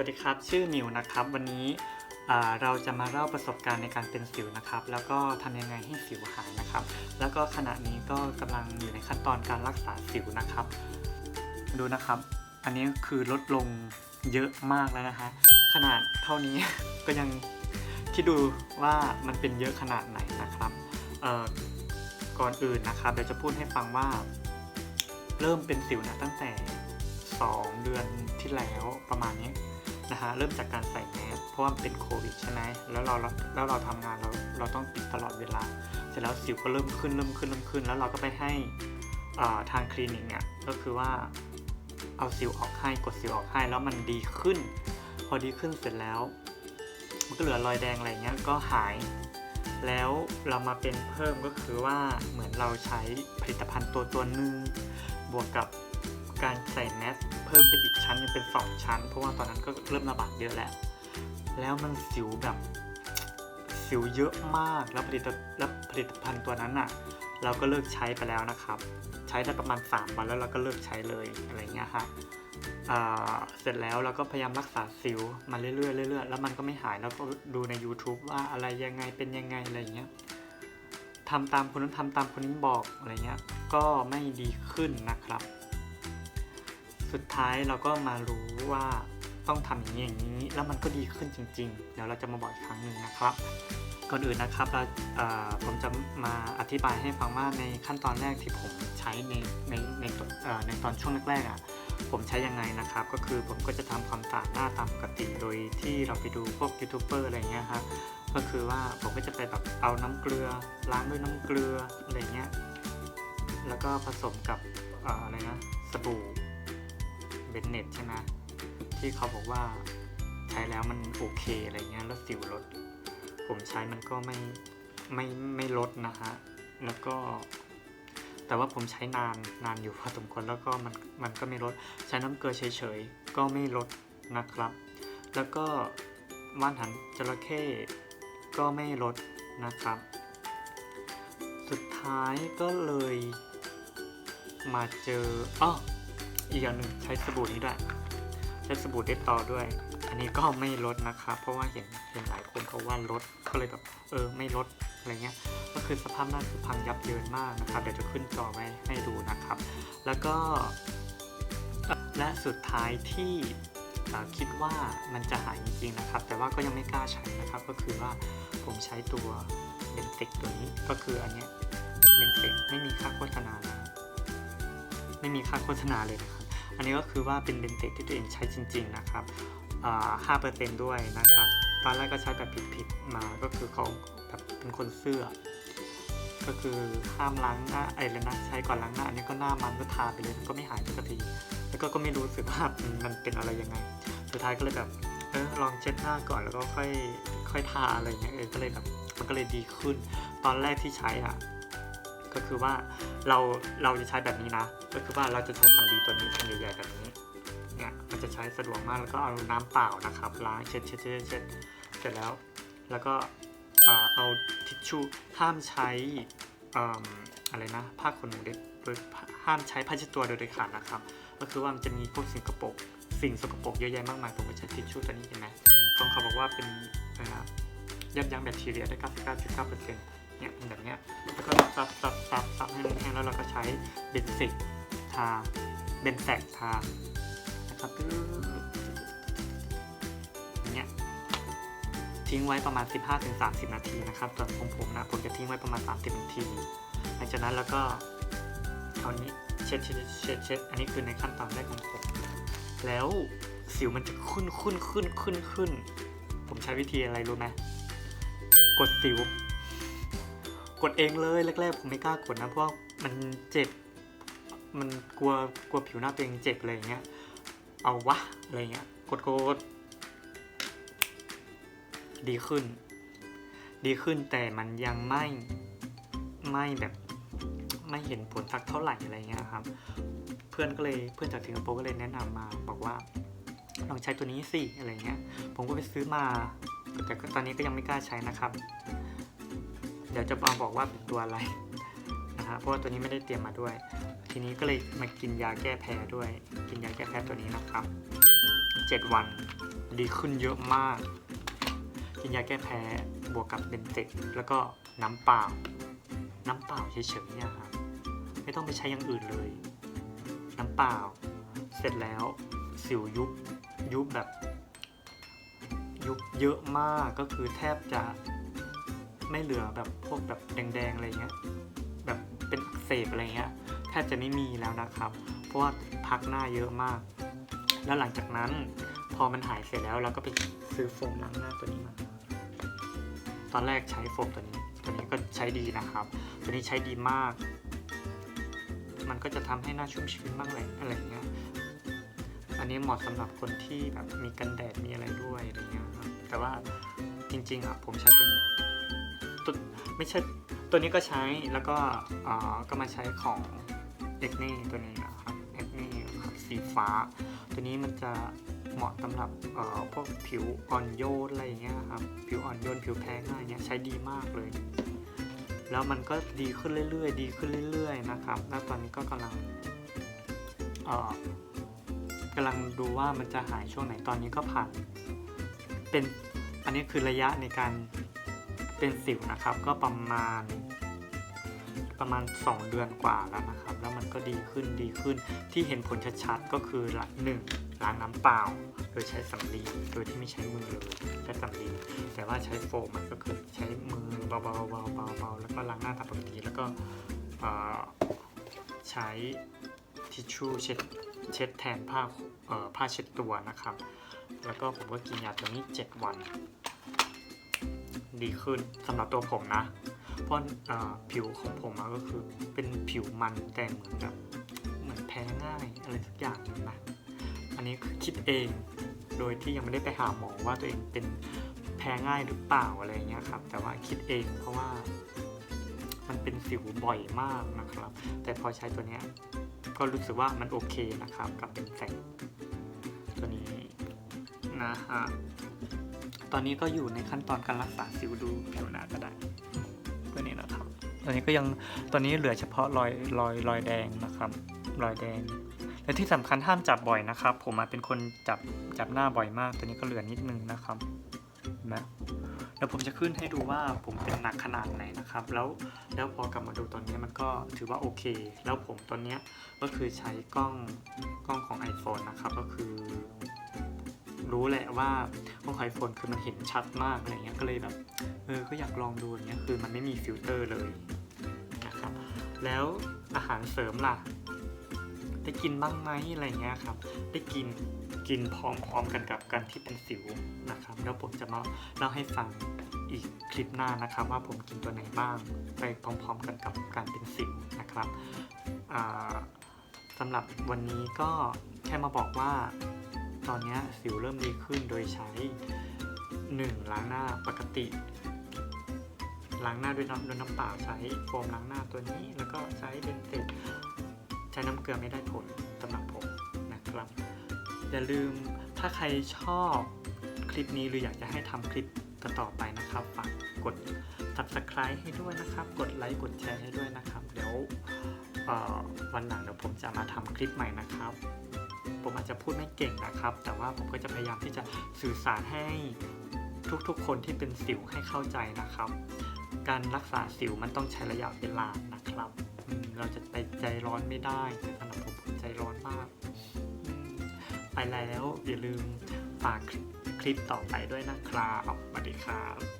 วัสดีครับ ชื่อมิวนะครับ วันนี้เราจะมาเล่าประสบการณ์ในการเป็นสิวนะครับ แล้วก็ทำยังไงให้สิวหายนะครับ แล้วก็ขณะนี้ก็กำลังอยู่ในขั้นตอนการรักษาสิวนะครับ ดูนะครับ อันนี้คือลดลงเยอะมากแล้วนะฮะ ขนาดเท่านี้ก็ยังคิดดูว่ามันเป็นเยอะขนาดไหนนะครับก่อนอื่นนะครับเดี๋ยวจะพูดให้ฟังว่า เริ่มเป็นสิวนะตั้งแต่ 2 เดือนที่แล้วประมาณนี้ นะฮะเริ่มจากการใส่แมสเพราะว่าเป็นโควิดใช่ไหมแล้วเราแล้วเราทำงานเราเราต้องปิดตลอดเวลา เสร็จแล้วสิวก็เริ่มขึ้นเริ่มขึ้นเริ่มขึ้น แล้วเราก็ไปให้อ่าทางคลินิกเนี่ยก็คือว่าเอาสิวออกให้กดสิวออกให้แล้วมันดีขึ้น พอดีขึ้นเสร็จแล้ว มันก็เหลือรอยแดงอะไรเงี้ยก็หาย แล้วเรามาเป็นเพิ่มก็คือว่าเหมือนเราใช้ผลิตภัณฑ์ตัวตัวหนึ่งบวกกับ การใส่แมสเพิ่มเป็นอีกชั้นนึงเป็น 2 ชั้น เพราะว่าตอนนั้นก็เริ่มระบาดเยอะแล้ว แล้วมันสิวแบบสิวเยอะมากแล้วผลิตแล้วผลิตภัณฑ์ตัวนั้นอะ เราก็เลิกใช้ไปแล้วนะครับ ใช้ได้ประมาณ 3 วันแล้วเราก็เลิกใช้เลยอะไรเงี้ยฮะเสร็จแล้วเราก็พยายามรักษาสิวมาเรื่อยๆเรื่อยๆแล้วมันก็ไม่หายแล้วก็ดูใน YouTube ว่าอะไรยังไงเป็นยังไงอะไรเงี้ยทำตามคนนั้นทำตามคนนี้บอกอะไรเงี้ยก็ไม่ดีขึ้นนะครับ สุดท้ายเราก็มารู้ว่าต้องทำอย่างนี้อย่างนี้ แล้วมันก็ดีขึ้นจริง ๆ เดี๋ยวเราจะมาบอกอีกครั้งหนึ่งนะครับ ก่อนอื่นนะครับเราผมจะมาอธิบายให้ฟังว่าในขั้นตอนแรกที่ผมใช้ในในในในตอนช่วงแรกๆอะผมใช้ยังไงนะครับ ก็คือผมก็จะทำความสะอาดหน้าตามปกติโดยที่เราไปดูพวกยูทูบเบอร์อะไรเงี้ยครับก็คือว่าผมก็จะไปแบบเอาน้ำเกลือ ล้างด้วยน้ำเกลืออะไรเงี้ยแล้วก็ผสมกับออะไรนะสบู่ เบนเน็ตใช่ไหมที่เขาบอกว่าใช้แล้วมันโอเคอะไรเงี้ยแล้วสิวลด ผมใช้มันก็ไม่ไม่ไม่ลดนะฮะแล้วก็ แต่ว่าผมใช้นานนานอยู่พอสมควรแล้วก็มันมันก็ไม่ลด ใช้น้ำเกลือเฉยๆ ก็ไม่ลดนะครับ แล้วก็ว่านหันจระเข้ก็ไม่ลดนะครับ สุดท้ายก็เลยมาเจออ้อ อีกอย่างหนึ่งใช้สบู่นี้ด้วย ใช้สบู่เด็ดต่อด้วย อันนี้ก็ไม่ลดนะครับ เพราะว่าเห็นเห็นหลายคนเขาว่าลดก็เลยแบบเออไม่ลดอะไรเงี้ย ก็คือสภาพหน้าคือพังยับเยินมากนะครับ เดี๋ยวจะขึ้นจอไว้ให้ดูนะครับ แล้วก็และสุดท้ายที่คิดว่ามันจะหายจริงๆนะครับ แต่ว่าก็ยังไม่กล้าใช้นะครับ ก็คือว่าผมใช้ตัวเบนเทคตัวนี้ก็คืออันเนี้ยเบนเทคไม่มีค่าโฆษณานะไม่มีค่าโฆษณาเลยนะครับ อันนี้ก็คือว่าเป็นเบนเทคที่ตัวเองใช้จริง ๆ นะครับห้าเปอร์เซ็นด้วยนะครับ ตอนแรกก็ใช้แบบผิดๆมาก็คือเขาแบบเป็นคนเสื้อ ก็คือห้ามล้างหน้าไอ้เลยนะใช้ก่อนล้างหน้า อันนี้ก็หน้ามันก็ทาไปเลยก็ไม่หายสักทีแล้วก็ก็ไม่รู้สึกว่ามันเป็นอะไรยังไง สุดท้ายก็เลยแบบเออลองเช็ดหน้าก่อนแล้วก็ค่อยค่อยทาอะไรเงี้ยเออก็เลยแบบมันก็เลยดีขึ้น ตอนแรกที่ใช้อะ ก็คือว่าเราเราจะใช้แบบนี้นะ ก็คือว่าเราจะใช้สำลีตัวนี้เป็นใหญ่ๆแบบนี้เนี่ยมันจะใช้สะดวกมากแล้วก็เอาน้ำเปล่านะครับล้างเช็ดเช็ดเช็ดเช็ดเสร็จแล้ว แล้วก็เอาทิชชู่ห้ามใช้อะไรนะผ้าขนหนูเด็ดโดยห้ามใช้ผ้าเช็ดตัวโดยเด็ดขาดนะครับ ก็คือว่ามันจะมีพวกสิ่งกระปกสิ่งสกปรกเยอะแยะมากมายผมก็ใช้ทิชชู่ตัวนี้เห็นไหมของเขาบอกว่าเป็นนะครับยับยั้งแบคทีเรียได้ 99.9%เนี่ ยเป็นแบบเนี้ยแล้วก็ซับซับซับซับให้มันแห้งแล้วเราก็ใช้เบนซิกทาเบนแซกทานะครับอย่างเงี้ยทิ้งไว้ประมาณ 15-30 นาทีนะครับส่วนของผมนะผมจะทิ้งไว้ประมาณ 30 นาที หลังจากนั้นแล้วก็เอานี้เช็ดเช็ดเช็ดเช็ดอันนี้คือในขั้นตอนแรกของผม แล้วสิวมันจะขึ้นขึ้นขึ้นขึ้นขึ้น ผมใช้วิธีอะไรรู้ไหมกดสิว กดเองเลยแรกๆผมไม่กล้ากดนะเพราะว่ามันเจ็บ มันกลัวกลัวผิวหน้าตัวเองเจ็บอะไรอย่างเงี้ย เอาวะอะไรเงี้ยกดกดดีขึ้น ดีขึ้นแต่มันยังไม่ไม่แบบไม่เห็นผลสักเท่าไหร่อะไรเงี้ยครับ เพื่อนก็เลยเพื่อนจากสิงคโปร์ก็เลยแนะนำมา บอกว่าลองใช้ตัวนี้สิอะไรเงี้ย ผมก็ไปซื้อมา แต่ตอนนี้ก็ยังไม่กล้าใช้นะครับ ดี๋ยวจะมาบอกว่าเป็นตัวอะไรนะฮะเพราะว่าตัวนี้ไม่ได้เตรียมมาด้วย ทีนี้ก็เลยมากินยาแก้แพ้ด้วย กินยาแก้แพ้ตัวนี้นะครับ 7 วันดีขึ้นเยอะมาก กินยาแก้แพ้บวกกับเบนเต็กแล้วก็น้ำเปล่า น้ำเปล่าเฉยๆเนี่ยครับไม่ต้องไปใช้อย่างอื่นเลย น้ำเปล่า เสร็จแล้วสิวยุบยุบแบบ ยุบเยอะมากก็คือแทบจะ ไม่เหลือแบบพวกแบบแดงๆอะไรเงี้ยแบบเป็นอักเสบอะไรเงี้ยแทบจะไม่มีแล้วนะครับ เพราะว่าพักหน้าเยอะมาก แล้วหลังจากนั้นพอมันหายเสร็จแล้วเราก็ไปซื้อโฟมล้างหน้าตัวนี้มา ตอนแรกใช้โฟมตัวนี้ ตัวนี้ก็ใช้ดีนะครับ ตัวนี้ใช้ดีมาก มันก็จะทำให้หน้าชุ่มชื้นบ้างอะไรอะไรเงี้ยอันนี้เหมาะสำหรับคนที่แบบมีกันแดดมีอะไรด้วยอะไรเงี้ยครับแต่ว่าจริงๆอะผมใช้ตัวนี้ ตัวไม่ใช่ตัวนี้ก็ใช้แล้วก็อ่าก็มาใช้ของเอ็กเน่ตัวนี้นะครับเอ็กเน่ครับสีฟ้า ตัวนี้มันจะเหมาะสำหรับเอ่อพวกผิวอ่อนโยนอะไรอย่างเงี้ยครับผิวอ่อนโยนผิวแพ้ง่ายเงี้ยใช้ดีมากเลย แล้วมันก็ดีขึ้นเรื่อยๆ ดีขึ้นเรื่อย ๆ นะครับ แล้วตอนนี้ก็กำลังเอ่อกำลังดูว่ามันจะหายช่วงไหนตอนนี้ก็ผ่านเป็นอันนี้คือระยะในการ เป็นสิวนะครับ ก็ประมาณ ประมาณ 2 เดือนกว่าแล้วนะครับ แล้วมันก็ดีขึ้นดีขึ้นที่เห็นผลชัดๆก็คือละหนึ่งล้างน้ำเปล่า โดยใช้สำลีโดยที่ไม่ใช้มือเลยใช้สำลีแต่ว่าใช้โฟมก็คือใช้มือเบาๆเบาๆเบาๆแล้วก็ล้างหน้าตามปกติแล้วก็ใช้ทิชชู่เช็ดเช็ดแทนผ้าผ้าเช็ดตัวนะครับ แล้วก็ผมก็กินยาตัวนี้ 7 วัน ดีขึ้นสำหรับตัวผมนะ เพราะผิวของผมอะก็คือเป็นผิวมันแต่เหมือนแบบเหมือนแพ้ง่ายอะไรสักอย่างหนึงนะ อันนี้คือคิดเอง โดยที่ยังไม่ได้ไปหาหมอว่าตัวเองเป็นแพ้ง่ายหรือเปล่าอะไรเงี้ยครับ แต่ว่าคิดเองเพราะว่ามันเป็นสิวบ่อยมากนะครับ แต่พอใช้ตัวเนี้ยก็รู้สึกว่ามันโอเคนะครับ กับเป็นแสงตัวนี้นะฮะ ตอนนี้ก็อยู่ในขั้นตอนการรักษาสิวดูผิวหน้าก็ได้ตัวนี้นะครับ ตอนนี้ก็ยังตอนนี้เหลือเฉพาะรอยรอยรอยแดงนะครับรอยแดงและที่สำคัญห้ามจับบ่อยนะครับ ผมมาเป็นคนจับจับหน้าบ่อยมาก ตัวนี้ก็เหลือนิดนึงนะครับเห็นไหมแล้วผมจะขึ้นให้ดูว่าผมเป็นหนักขนาดไหนนะครับ แล้วแล้วพอกลับมาดูตอนนี้มันก็ถือว่าโอเค แล้วผมตอนนี้ก็คือใช้กล้องกล้องของ iPhone นะครับ ก็คือ รู้แหละว่ากล้องไอโฟนคือมันเห็นชัดมากอะไรเงี้ยก็เลยแบบเออก็อยากลองดูอย่างเงี้ยคือมันไม่มีฟิลเตอร์เลยนะครับแล้วอาหารเสริมล่ะ ได้กินบ้างไหมอะไรเงี้ยครับ ได้กินกินพร้อมๆกันกับการที่เป็นสิวนะครับ แล้วผมจะมาเล่าให้ฟังอีกคลิปหน้านะครับ ว่าผมกินตัวไหนบ้างไปพร้อมๆกันกับการเป็นสิวนะครับสำหรับวันนี้ก็แค่มาบอกว่า ตอนนี้สิวเริ่มดีขึ้นโดยใช้ 1. ล้างหน้าปกติ ล้างหน้าด้วยน้ำด้วยน้ำเปล่าใช้โฟมล้างหน้าตัวนี้ แล้วก็ใช้เบนเซ็ตใช้น้ำเกลือไม่ได้ผลสำหรับผมนะครับ อย่าลืมถ้าใครชอบคลิปนี้หรืออยากจะให้ทำคลิปต่อๆไปนะครับฝากกด subscribe ให้ด้วยนะครับ กดไลค์กดแชร์ให้ด้วยนะครับ เดี๋ยววันหลังเดี๋ยวผมจะมาทำคลิปใหม่นะครับ จะพูดไม่เก่งนะครับ แต่ว่าผมก็จะพยายามที่จะสื่อสารให้ทุกๆ คนที่เป็นสิวให้เข้าใจนะครับ การรักษาสิวมันต้องใช้ระยะเวลานะครับเราจะไปใจร้อนไม่ได้แต่สำหรับผมผมใจร้อนมาก ไปแล้วอย่าลืมฝากคลิปต่อไปด้วยนะครับสวัสดีครับ